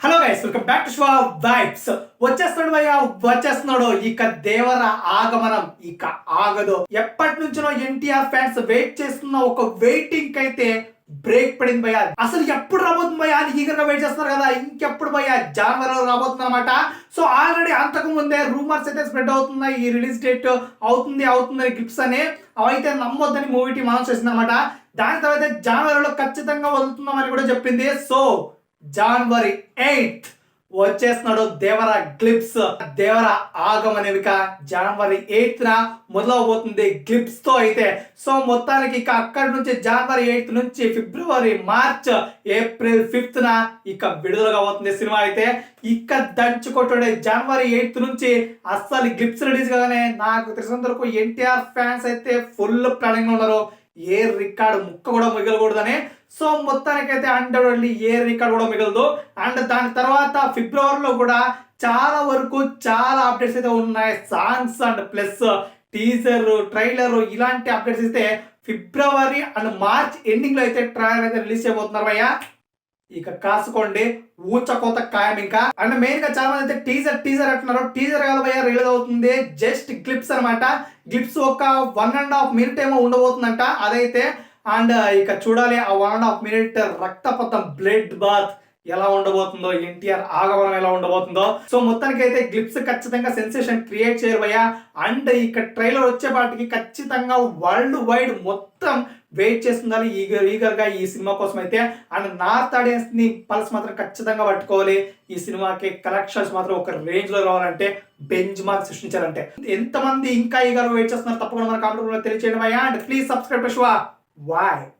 Hello guys welcome back to show vibes వచ్చేస్తున్నాడు భయ్యా వచ్చేస్తున్నాడు. ఇక దేవర ఆగమనం ఇక ఆగదు. ఎప్పటి నుంచో ఎన్టీఆర్ ఫ్యాన్స్ వెయిట్ చేస్తున్న ఒక వెయిటింగ్ అయితే బ్రేక్ పడింది భయ్యా. అసలు ఎప్పుడు రాబోతుంది భయ్యా? అని ఈగర్గా వెయిట్ చేస్తున్నారు కదా. ఇంకెప్పుడు భయ్యా? జనవరిలో రాబోతుంది అనమాట సో ఆల్రెడీ అంతకు ముందే రూమర్స్ అయితే స్ప్రెడ్ అవుతున్నాయి. ఈ రిలీజ్ డేట్ అవుతుంది అవుతుంది గిఫ్ట్స్ అని. అవైతే నమ్మొద్దని మూవీ టీం అనౌన్స్ చేసింది అనమాట దాని తర్వాత జనవరిలో ఖచ్చితంగా వదులుతున్నామని కూడా చెప్పింది. సో జనవరి ఎయిత్ వచ్చేస్తున్నాడు దేవర గ్లిప్స్ దేవర ఆగమనేవిక జనవరి ఎయిత్ న మొదలవబోతుంది గ్లిప్స్తో అయితే. సో మొత్తానికి ఇక అక్కడి నుంచి జనవరి ఎయిత్ నుంచి ఫిబ్రవరి మార్చ్ ఏప్రిల్ ఫిఫ్త్ న ఇక విడుదలగా అవుతుంది సినిమా అయితే. ఇక దంచుకొట్టుడే జనవరి ఎయిత్ నుంచి అస్సలు గ్లిప్స్ రిలీజ్ కాగానే నాకు తెలిసినంత వరకు ఎన్టీఆర్ ఫ్యాన్స్ అయితే ఫుల్ ప్లానింగ్ ఉన్నారు. ఏ రికార్డు ముక్క కూడా మిగలకూడదని సో మొత్తానికైతే అన్డౌటెడ్లీ ఏ రికార్డ్ కూడా మిగలదు అండ్ దాని తర్వాత ఫిబ్రవరిలో కూడా చాలా వరకు చాలా అప్డేట్స్ అయితే ఉన్నాయి. Songs and plus teaser trailer ఇలాంటి అప్డేట్స్ అయితే ఫిబ్రవరి అండ్ మార్చ్ ఎండింగ్లో అయితే ట్రైలర్ అయితే రిలీజ్ చేయబోతున్నారు అయ్యా ఇక కాసుకోండి ఊచ కోత ఖాయం ఇంకా. అండ్ మెయిన్గా చాలా మంది అయితే టీజర్ టీజర్ అంటున్నారు. టీజర్ కాదు రిలీజ్ అవుతుంది. జస్ట్ క్లిప్స్ అన్నమాట. క్లిప్స్ ఒక వన్ అండ్ హాఫ్ మినిట్ ఏమో ఉండబోతుందంట. అదైతే అండ్ ఇక చూడాలి ఆ వన్ అండ్ హాఫ్ మినిట్ రక్తపతం బ్లడ్ బాత్ ఎలా ఉండబోతుందో ఎన్టీఆర్ ఆగమనం ఎలా ఉండబోతుందో. సో మొత్తానికి అయితే గ్లిప్స్ ఖచ్చితంగా సెన్సేషన్ క్రియేట్ చేయబోయా అండ్ ఇక ట్రైలర్ వచ్చేపాటికి ఖచ్చితంగా వరల్డ్ వైడ్ మొత్తం వెయిట్ చేస్తుందని ఈగర్ ఈగర్గా ఈ సినిమా కోసం అయితే అండ్ నార్త్ ఆడియన్స్ని పల్స్ మాత్రం ఖచ్చితంగా పట్టుకోవాలి. ఈ సినిమాకి కలెక్షన్స్ మాత్రం ఒక రేంజ్లో రావాలంటే బెంచ్ మార్క్ సృష్టించాలంటే. ఎంతమంది ఇంకా ఈగర్ వెయిట్ చేస్తున్నారు తప్పకుండా మన కామెంట్ తెలియచేయండి and please subscribe to Why?